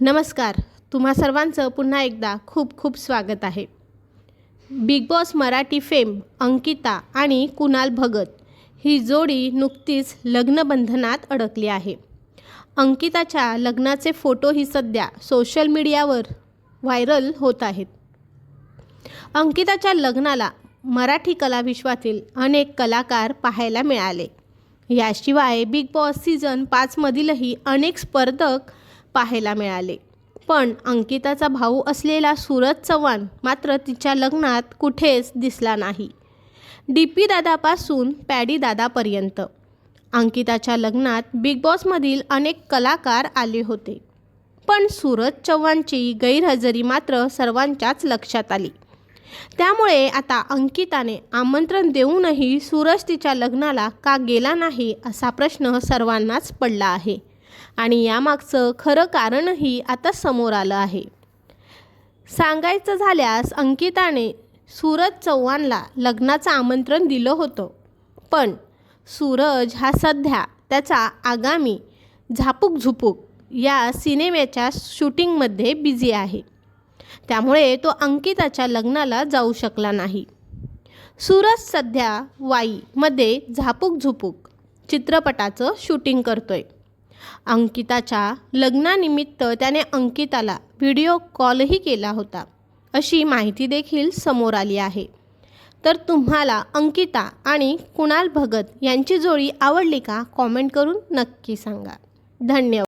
नमस्कार. तुम्हा सर्वांचं पुन्हा एकदा खूप खूप स्वागत आहे. Bigg Boss Marathi fame Ankita आणि कुणाल भगत ही जोडी नुकतीच लग्नबंधनात अडकली आहे. अंकिताच्या लग्नाचे फोटोही सध्या सोशल मीडियावर व्हायरल होत आहेत. अंकिताच्या लग्नाला मराठी कलाविश्वातील अनेक कलाकार पाहायला मिळाले. याशिवाय बिग बॉस सीझन पाचमधीलही अनेक स्पर्धक पाहायला मिळाले. पण अंकिताचा भाऊ असलेला सूरज चव्हाण मात्र तिच्या लग्नात कुठेच दिसला नाही. डी पी दादापासून पॅडी दादापर्यंत. अंकिताच्या लग्नात बिग बॉसमधील अनेक कलाकार आले होते. पण सूरज चव्हाणची गैरहजेरी मात्र सर्वांच्याच लक्षात आली. त्यामुळे आता अंकिताने आमंत्रण देऊनही सूरज तिच्या लग्नाला का गेला नाही असा प्रश्न सर्वांनाच पडला आहे. आणि यामागचं खरं कारणही आता समोर आलं आहे. सांगायचं झाल्यास अंकिताने सूरज चव्हाणला लग्नाचं आमंत्रण दिलं होतं. पण सूरज हा सध्या त्याचा आगामी झापूक झुपूक या सिनेमाच्या शूटिंगमध्ये बिझी आहे. त्यामुळे तो अंकिताच्या लग्नाला जाऊ शकला नाही. सूरज सध्या वाईमध्ये झापूक झुपूक चित्रपटाचं शूटिंग करतोय. अंकिताच्या लग्नानिमित्त त्याने अंकिताला व्हिडिओ कॉलही केला होता. अशी माहिती देखील समोर आली आहे. तर तुम्हाला अंकिता आणि कुणाल भगत यांची जोडी आवडली का? कॉमेंट करून नक्की सांगा. धन्यवाद.